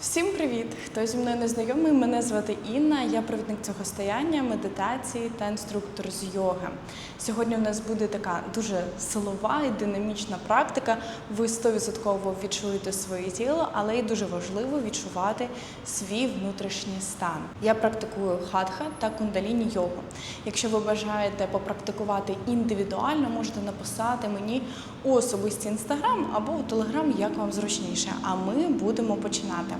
Всім привіт! Хто зі мною не знайомий, мене звати Інна. Я провідник цього стояння, медитації та інструктор з йоги. Сьогодні у нас буде така дуже силова і динамічна практика. Ви 100% відчуєте своє тіло, але й дуже важливо відчувати свій внутрішній стан. Я практикую хатха та кундаліні йогу. Якщо ви бажаєте попрактикувати індивідуально, можете написати мені у особисті інстаграм або у телеграм, як вам зручніше. А ми будемо починати.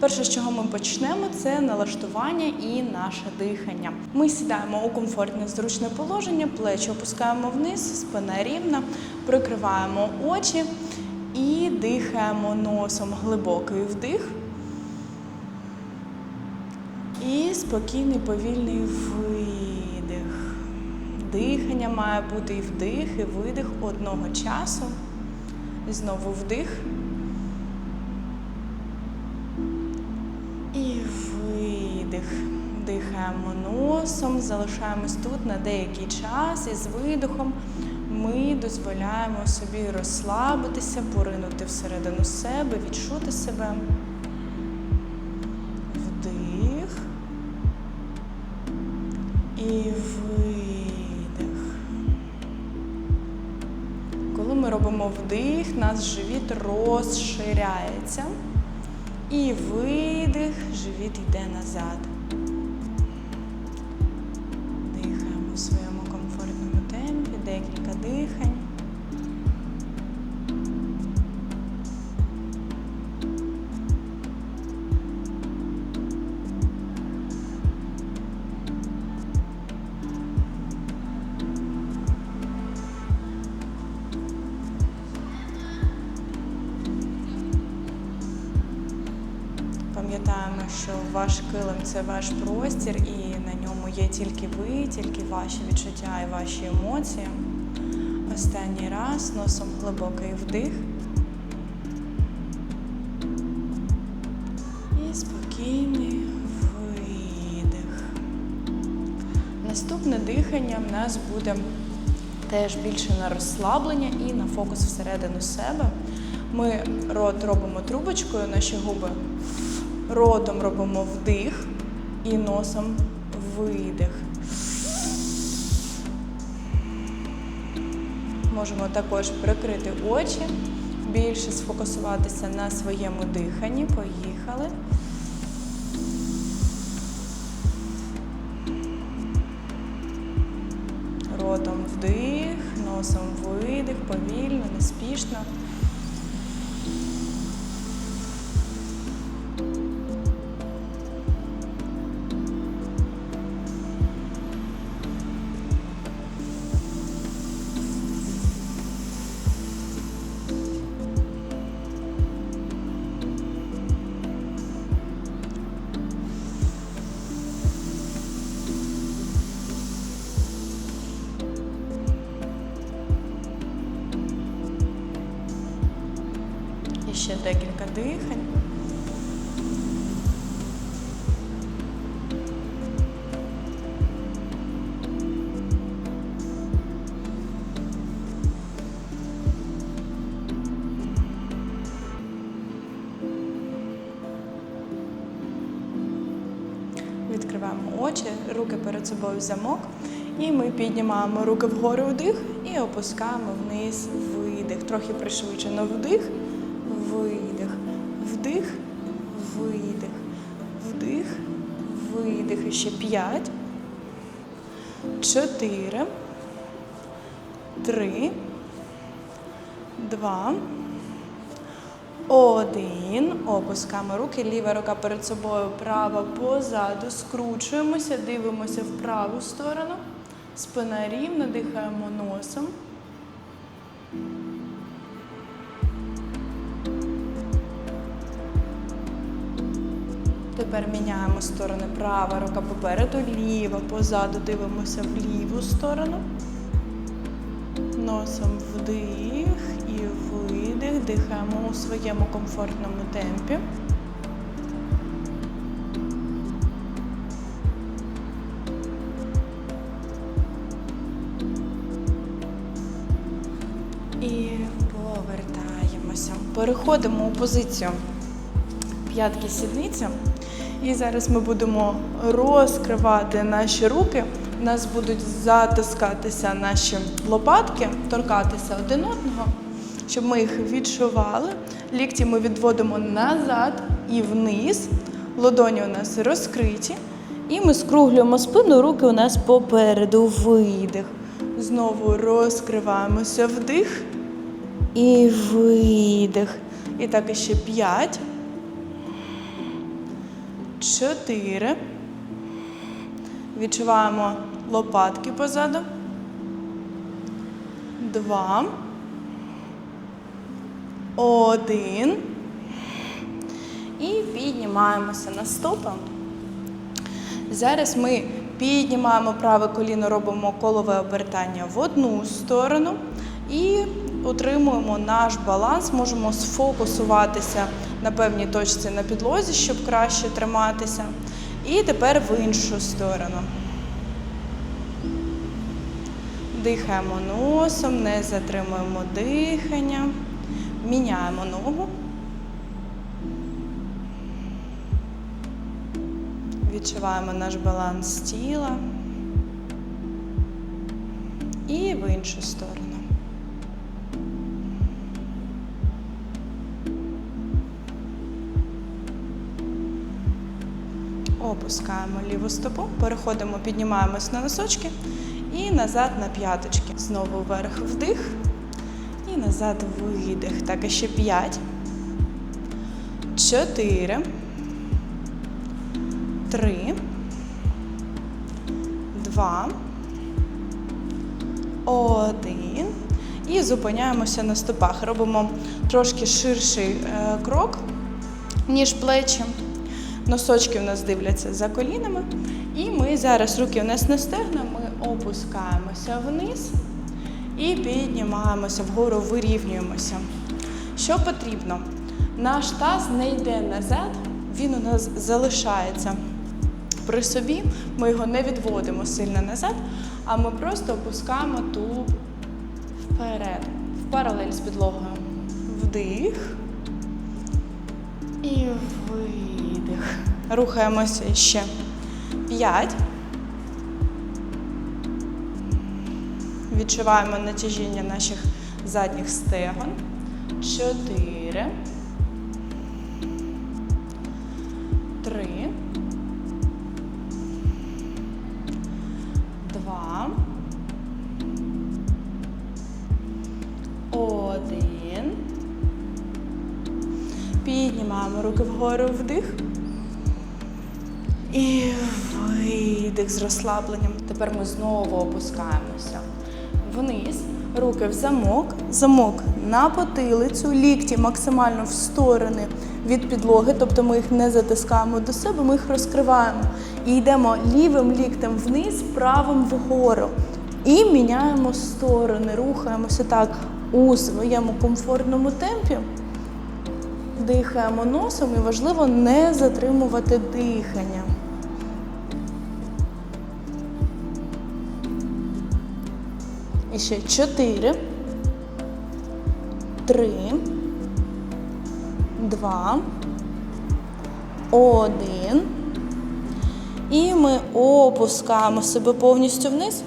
Перше, з чого ми почнемо, це налаштування і наше дихання. Ми сідаємо у комфортне зручне положення, плечі опускаємо вниз, спина рівна, прикриваємо очі і дихаємо носом глибокий вдих. І спокійний повільний видих. Дихання має бути і вдих, і видих одного часу. І знову вдих. Видих. Дихаємо носом, залишаємось тут на деякий час і з видихом ми дозволяємо собі розслабитися, поринути всередину себе, відчути себе. Вдих. І видих. Коли ми робимо вдих, наш живіт розширяється. І видих, живіт йде назад. Пам'ятаємо, що ваш килим це ваш простір, і на ньому є тільки ви, тільки ваші відчуття і ваші емоції. Останній раз носом глибокий вдих. І спокійний видих. Наступне дихання в нас буде теж більше на розслаблення і на фокус всередину себе. Ми рот робимо трубочкою, наші губи. Ротом робимо вдих і носом видих. Можемо також прикрити очі, більше сфокусуватися на своєму диханні. Поїхали. Ротом вдих, носом видих, повільно, неспішно. Очі, руки перед собою в замок. І ми піднімаємо руки вгору вдих і опускаємо вниз видих. Трохи пришвидшено вдих, видих, вдих, видих, вдих, видих. І ще п'ять, чотири, три, два. Один. Опускаємо руки, ліва рука перед собою, права позаду. Скручуємося, дивимося в праву сторону. Спина рівна, дихаємо носом. Тепер міняємо сторони. Права рука попереду, ліва позаду. Дивимося в ліву сторону. Носом вдих і видих. Дихаємо у своєму комфортному темпі. І повертаємося. Переходимо у позицію п'ятки сідниці. І зараз ми будемо розкривати наші руки. Нас будуть затискатися наші лопатки, торкатися один одного, щоб ми їх відчували. Лікті ми відводимо назад і вниз. Ладоні у нас розкриті. І ми скруглюємо спину, руки у нас попереду. Видих. Знову розкриваємося вдих і видих. І так іще п'ять. Чотири. Відчуваємо лопатки позаду. Два. Один. І піднімаємося стопи. Зараз ми піднімаємо праве коліно, робимо колове обертання в одну сторону і утримуємо наш баланс, можемо сфокусуватися на певній точці на підлозі, щоб краще триматися. І тепер в іншу сторону. Дихаємо носом, не затримуємо дихання, міняємо ногу. Відчуваємо наш баланс тіла і в іншу сторону. Опускаємо ліву стопу, переходимо, піднімаємось на носочки і назад на п'яточки. Знову вверх вдих і назад видих. Так, і ще п'ять. Чотири. Три. Два. Один. І зупиняємося на стопах. Робимо трошки ширший е, крок, ніж плечі. Носочки у нас дивляться за колінами. І ми зараз руки у нас на стегна, ми опускаємося вниз і піднімаємося вгору, вирівнюємося. Що потрібно? Наш таз не йде назад, він у нас залишається при собі. Ми його не відводимо сильно назад, а ми просто опускаємо тулуб вперед, в паралель з підлогою. Вдих і видих. Рухаємося ще. П'ять. Відчуваємо натяжіння наших задніх стегон. Чотири. Три. Два. Один. Піднімаємо руки вгору вдих. І видих з розслабленням. Тепер ми знову опускаємося вниз, руки в замок, замок на потилицю, лікті максимально в сторони від підлоги, тобто ми їх не затискаємо до себе, ми їх розкриваємо. І йдемо лівим ліктем вниз, правим вгору. І міняємо сторони, рухаємося так у своєму комфортному темпі. Дихаємо носом і важливо не затримувати дихання. І ще чотири, три, два, один. І ми опускаємо себе повністю вниз.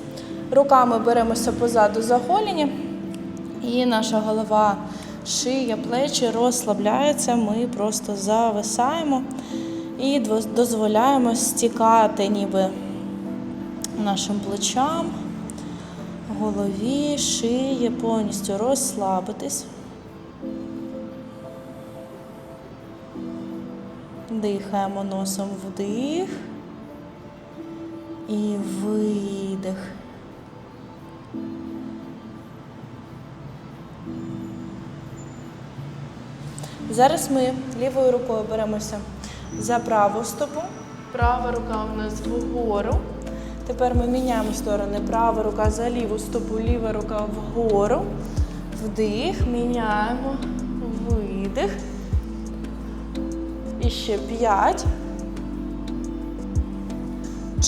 Руками беремося позаду за голені. І наша голова, шия, плечі розслабляються. Ми просто зависаємо і дозволяємо стікати ніби нашим плечам голові, шиї, повністю розслабитись. Дихаємо носом вдих і видих. Зараз ми лівою рукою беремося за праву стопу. Права рука у нас вгору. Тепер ми міняємо сторони. Права рука за ліву стопу, ліва рука вгору. Вдих, міняємо, видих. І ще п'ять.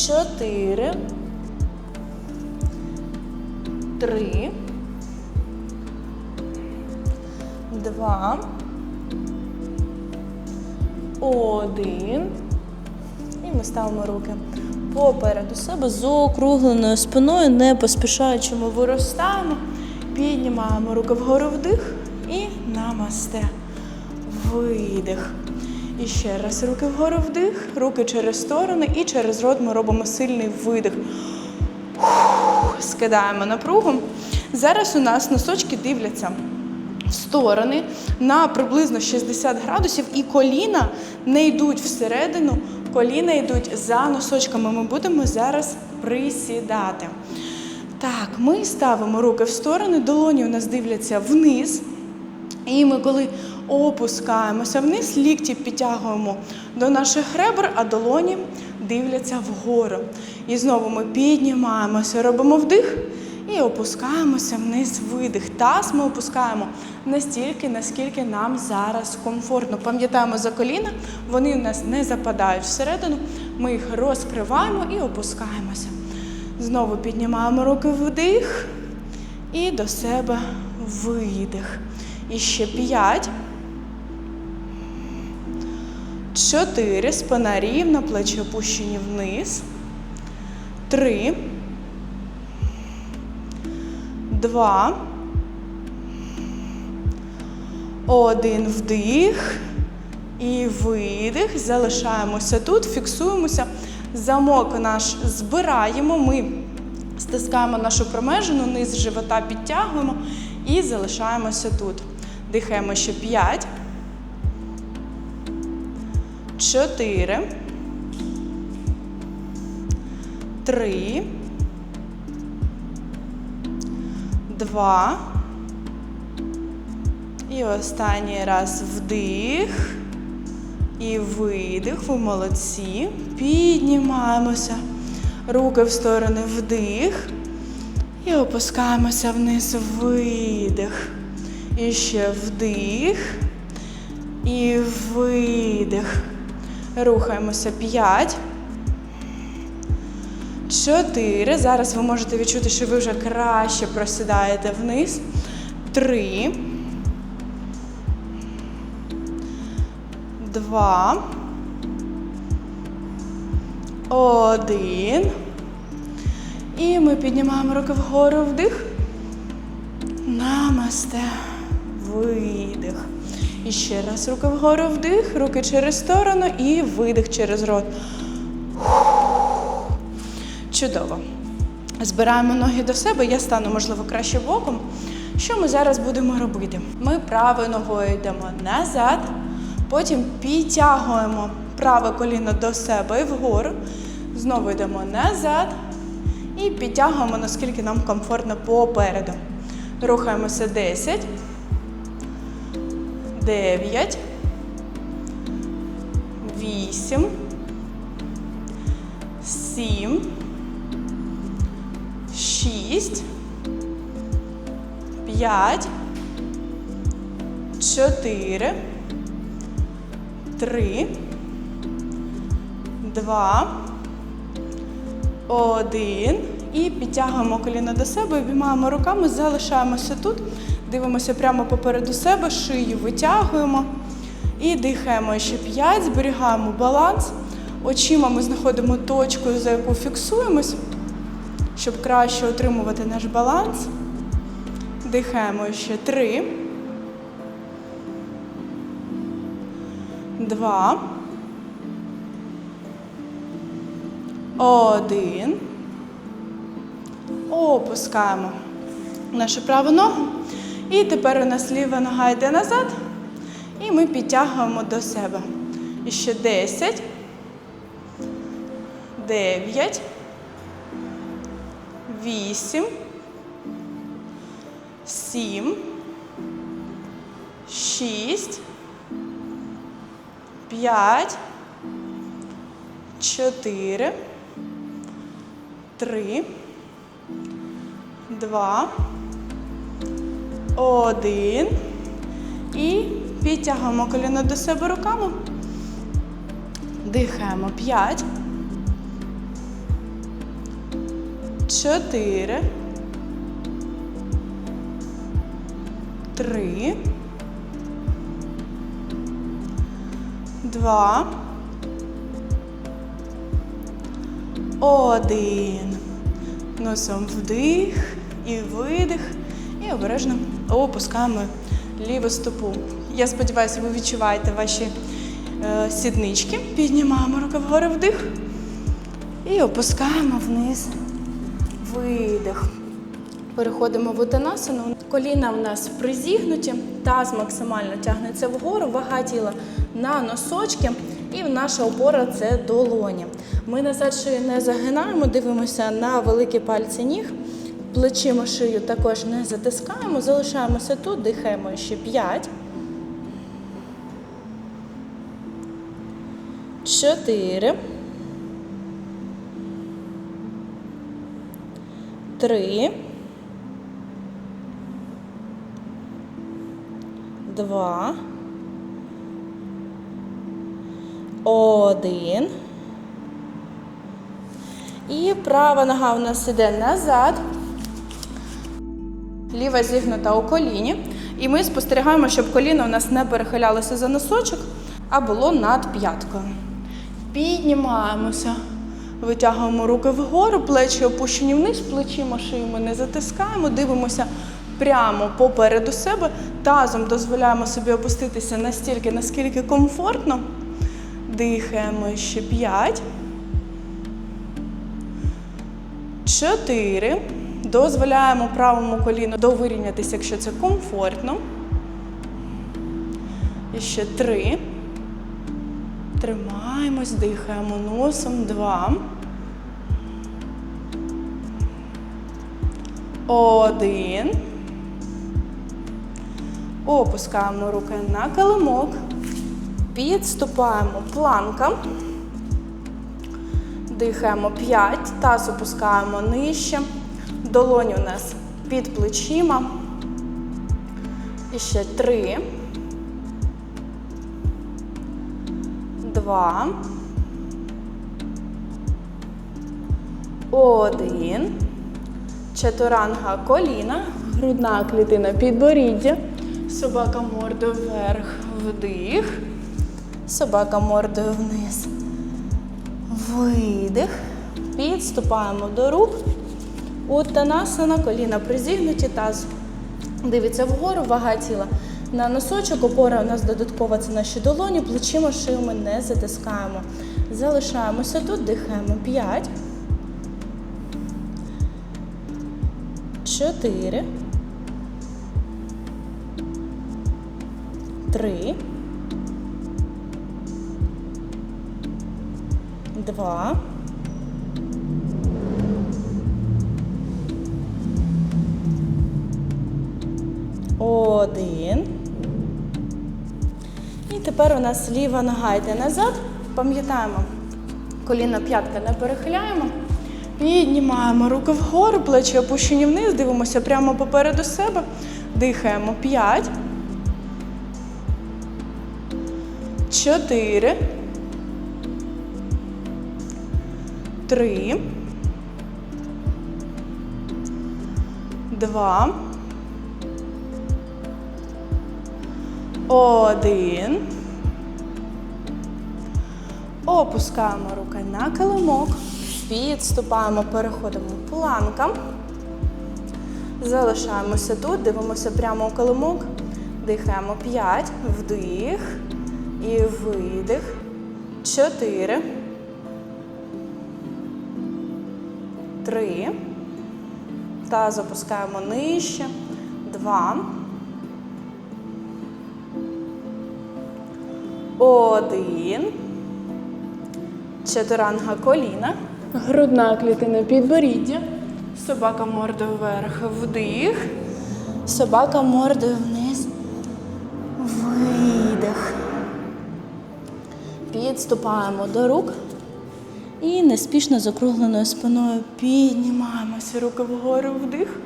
Чотири. Три. Два. Один. І ми ставимо руки попереду себе з округленою спиною, не поспішаючи ми виростаємо. Піднімаємо руки вгору вдих і намасте. Видих. І ще раз руки вгору вдих, руки через сторони і через рот ми робимо сильний видих. Скидаємо напругу. Зараз у нас носочки дивляться в сторони на приблизно 60 градусів, і коліна не йдуть всередину, коліна йдуть за носочками. Ми будемо зараз присідати. Так, ми ставимо руки в сторони, долоні у нас дивляться вниз. І ми, коли опускаємося вниз, лікті підтягуємо до наших ребер, а долоні дивляться вгору. І знову ми піднімаємося, робимо вдих і опускаємося вниз, видих. Таз ми опускаємо настільки, наскільки нам зараз комфортно. Пам'ятаємо за коліна, вони у нас не западають всередину. Ми їх розкриваємо і опускаємося. Знову піднімаємо руки вдих і до себе видих. І ще п'ять. Чотири. Спина рівна, плечі опущені вниз. Три. Два. Один вдих. І видих. Залишаємося тут, фіксуємося. Замок наш збираємо. Ми стискаємо нашу промежину, низ живота підтягуємо і залишаємося тут. Дихаємо ще 5. 4. 3. 2. І останній раз вдих. І видих. Ви молодці. Піднімаємося. Руки в сторони вдих. І опускаємося вниз видих. І ще вдих. І видих. Рухаємося 5. 4. Зараз ви можете відчути, що ви вже краще просідаєте вниз. 3. 2. 1. І ми піднімаємо руки вгору вдих. Намасте. Видих. І ще раз руки вгору вдих, руки через сторону і видих через рот. Чудово. Збираємо ноги до себе, я стану, можливо, краще боком. Що ми зараз будемо робити? Ми правою ногою йдемо назад, потім підтягуємо праве коліно до себе і вгору. Знову йдемо назад і підтягуємо, наскільки нам комфортно попереду. Рухаємося 10, 9, 8, 7, 6, 5, 4, 3, 2, один. І підтягуємо коліна до себе, обіймаємо руками, залишаємося тут, дивимося прямо попереду себе, шию витягуємо і дихаємо ще п'ять, зберігаємо баланс. Очима ми знаходимо точку, за яку фіксуємось, щоб краще отримувати наш баланс. Дихаємо ще три. Два. Один. Опускаємо нашу праву ногу. І тепер у нас ліва нога йде назад. І ми підтягуємо до себе. І ще 10. 9. 8. 7. 6. 5. 4. Три, два, один. І підтягуємо коліно до себе руками. Дихаємо. П'ять. Чотири. Три. Два. Один. Носом вдих і видих. І обережно опускаємо ліву стопу. Я сподіваюся, ви відчуваєте ваші е, сіднички. Піднімаємо руки вгору вдих. І опускаємо вниз. Видих. Переходимо в утанасану. Коліна в нас призігнуті, таз максимально тягнеться вгору, вага тіла на носочки. І наша опора це долоні. Ми назад шию не загинаємо, дивимося на великі пальці ніг. Плечима шию також не затискаємо, залишаємося тут, дихаємо ще 5. 4. 3. Два. Один. І права нога у нас іде назад. Ліва зігнута у коліні. І ми спостерігаємо, щоб коліно у нас не перехилялося за носочок, а було над п'яткою. Піднімаємося. Витягуємо руки вгору, плечі опущені вниз, плечима шию ми не затискаємо, дивимося прямо попереду себе. Тазом дозволяємо собі опуститися настільки, наскільки комфортно. Дихаємо ще 5. 4. Дозволяємо правому коліну довирівнятися, якщо це комфортно. І ще 3. Тримаємось, дихаємо носом. 2. Один. Опускаємо руки на килимок. Підступаємо планка. Дихаємо 5. Таз опускаємо нижче. Долоні у нас під плечима. І ще 3. 2. Один. Чатуранга коліна, грудна клітина підборіддя, собака мордою вверх, вдих, собака мордою вниз, видих. Підступаємо до рук. Уттанасана, коліна призігнуті, таз дивиться вгору, вага тіла на носочок, опора у нас додаткова це наші долоні, плечима шию ми не затискаємо. Залишаємося тут, дихаємо 5. 4. 3. 2. Один. І тепер у нас ліва нога йде назад. Пам'ятаємо, коліна п'ятка не перехиляємо. Піднімаємо руки вгору, плечі опущені вниз, дивимося прямо попереду себе. Дихаємо 5. 4. 3. 2. Один. Опускаємо руки на килимок. Підступаємо, переходимо планка. Залишаємося тут, дивимося прямо у килимок. Дихаємо 5. Вдих. І видих. 4. 3. Таз опускаємо нижче. 2. Один. Чатуранга коліна. Грудна клітина підборіддя. Собака мордою вверх. Вдих. Собака мордою вниз. Видих. Підступаємо до рук. І неспішно з округленою спиною піднімаємося руки вгору вдих.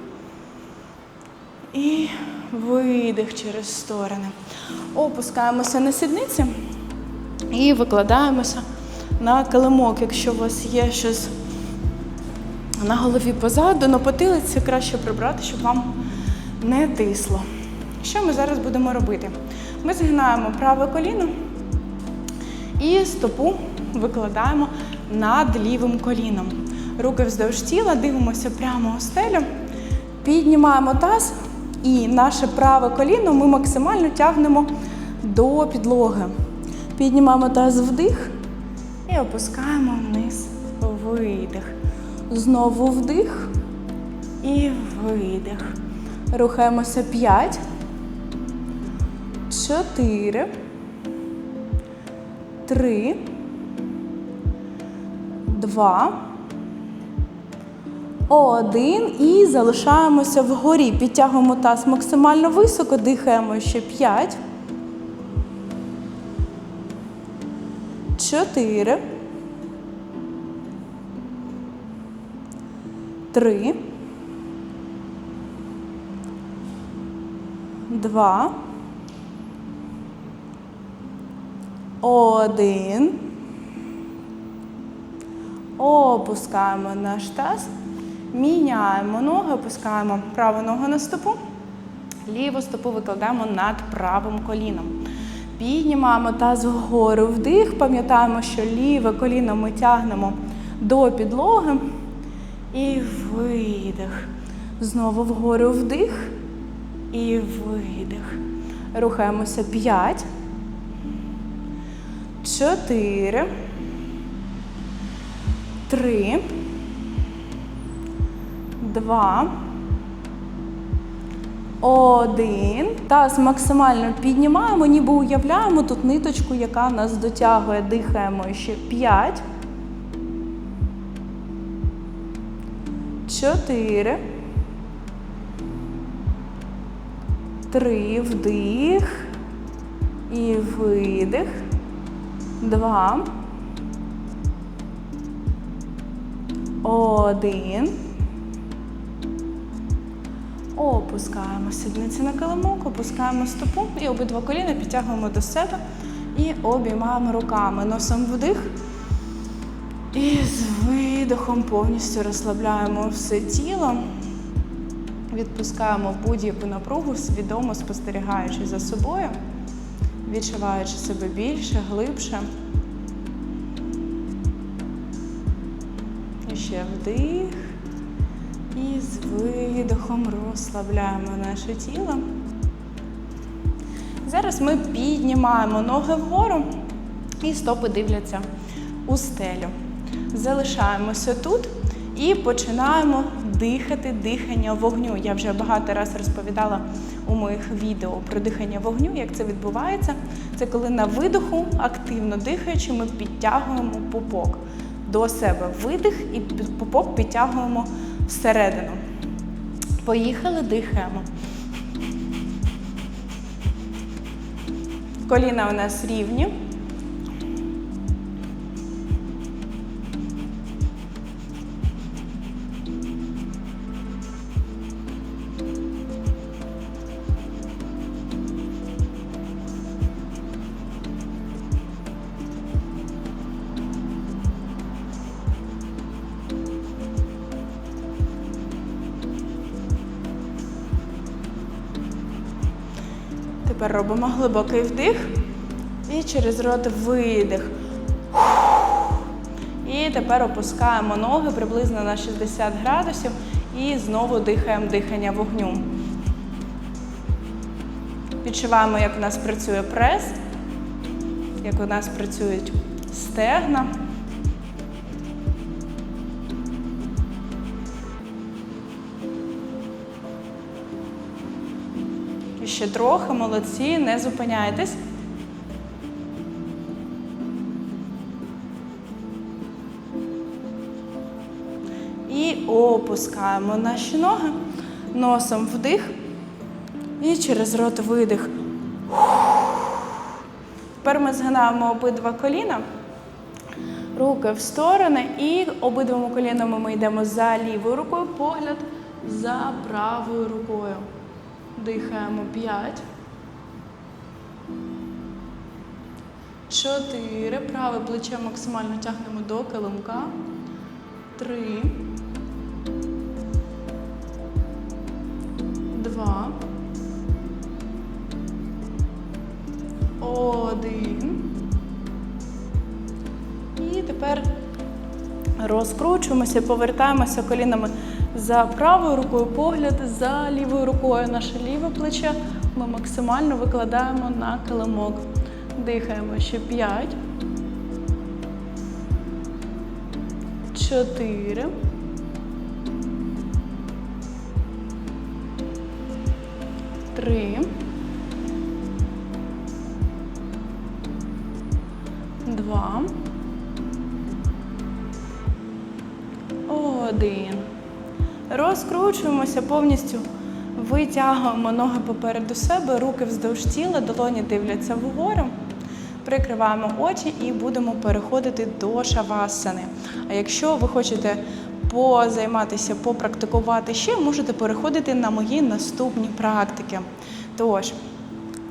І видих через сторони. Опускаємося на сідниці і викладаємося на килимок. Якщо у вас є щось на голові позаду, на потилиці краще прибрати, щоб вам не тисло. Що ми зараз будемо робити? Ми згинаємо праве коліно І стопу викладаємо над лівим коліном. Руки вздовж тіла, дивимося прямо у стелю. Піднімаємо таз і наше праве коліно ми максимально тягнемо до підлоги. Піднімаємо таз вдих і опускаємо вниз. Видих. Знову вдих і видих. Рухаємося 5, 4, 3, 2, один і залишаємося вгорі. Підтягуємо таз максимально високо, дихаємо ще 5. 4. 3. 2. 1. Опускаємо наш таз. Міняємо ноги, опускаємо праву ногу на стопу, ліву стопу викладаємо над правим коліном. Піднімаємо таз вгору вдих, пам'ятаємо, що ліве коліно ми тягнемо до підлоги. І видих. Знову вгору вдих і видих. Рухаємося 5, 4, 3, Два. Один. Таз максимально піднімаємо, ніби уявляємо тут ниточку, яка нас дотягує. Дихаємо ще п'ять. Чотири. Три. Вдих. І видих. Два. Один. Опускаємо сідниці на килимок, опускаємо стопу і обидва коліна підтягуємо до себе і обіймаємо руками. Носом вдих. І з видихом повністю розслабляємо все тіло. Відпускаємо будь-яку напругу, свідомо спостерігаючи за собою, відчуваючи себе більше, глибше. Ще вдих. І з видихом розслабляємо наше тіло. Зараз ми піднімаємо ноги вгору і стопи дивляться у стелю. Залишаємося тут і починаємо дихати дихання вогню. Я вже багато разів розповідала у моїх відео про дихання вогню, як це відбувається. Це коли на видиху, активно дихаючи, ми підтягуємо пупок до себе видих і пупок підтягуємо всередину. Поїхали, дихаємо. Коліна у нас рівні. Робимо глибокий вдих і через рот видих. І тепер опускаємо ноги приблизно на 60 градусів і знову дихаємо дихання вогню. Відчуваємо, як у нас працює прес, як у нас працюють стегна. Ще трохи, молодці, не зупиняйтесь. І опускаємо наші ноги. Носом вдих. І через рот видих. Тепер ми згинаємо обидва коліна. Руки в сторони і обидвими колінами ми йдемо за лівою рукою, погляд за правою рукою. Дихаємо 5. 4. Праве плече максимально тягнемо до килимка. 3. 2. 1. тепер розкручуємося, повертаємося колінами за правою рукою, погляд за лівою рукою. Наше ліве плече ми максимально викладаємо на килимок. Дихаємо ще 5. 4. Три. Два. Один. Розкручуємося повністю. Витягуємо ноги попереду себе, руки вздовж тіла, долоні дивляться вгору. Прикриваємо очі і будемо переходити до шавасани. А якщо ви хочете позайматися, попрактикувати ще, можете переходити на мої наступні практики. Тож,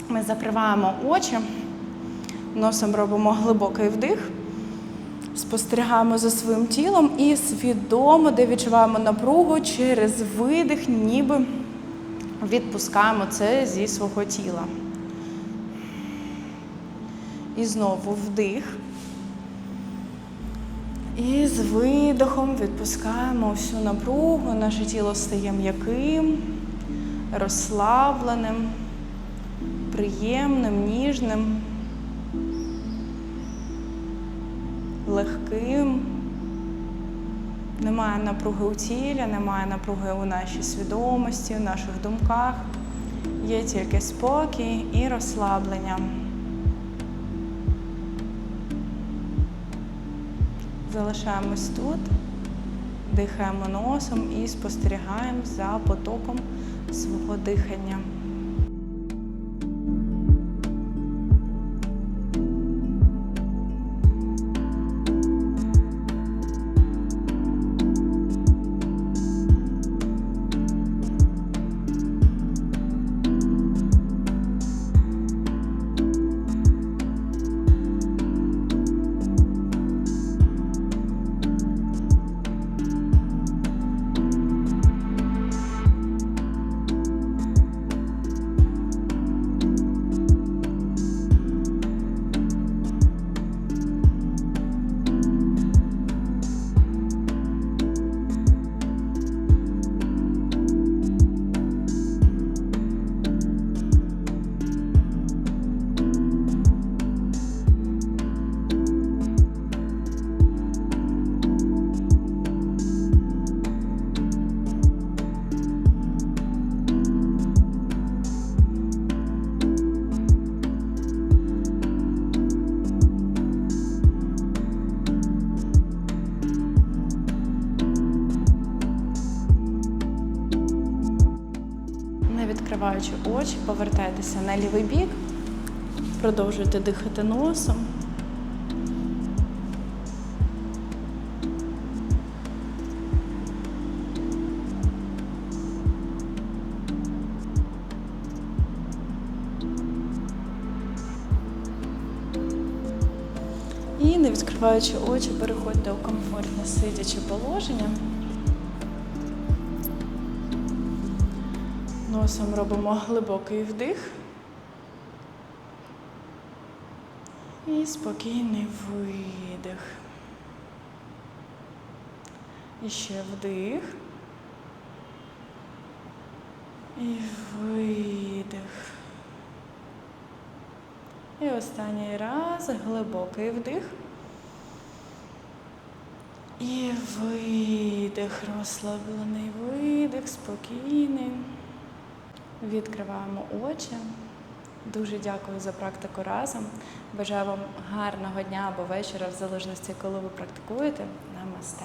ми закриваємо очі, носом робимо глибокий вдих, спостерігаємо за своїм тілом і свідомо, де відчуваємо напругу через видих, ніби відпускаємо це зі свого тіла. І знову вдих. І з видохом відпускаємо всю напругу, наше тіло стає м'яким, розслабленим, приємним, ніжним, легким. Немає напруги у тілі, немає напруги у нашій свідомості, у наших думках. Є тільки спокій і розслаблення. Залишаємось тут, дихаємо носом і спостерігаємо за потоком свого дихання. На лівий бік, продовжуйте дихати носом. І не відкриваючи очі, переходьте у комфортне сидяче положення. Носом робимо глибокий вдих. І спокійний видих. І ще вдих. І видих. І останній раз глибокий вдих. І видих, розслаблений видих, спокійний. Відкриваємо очі. Дуже дякую за практику разом. Бажаю вам гарного дня або вечора, в залежності, коли ви практикуєте. Намасте.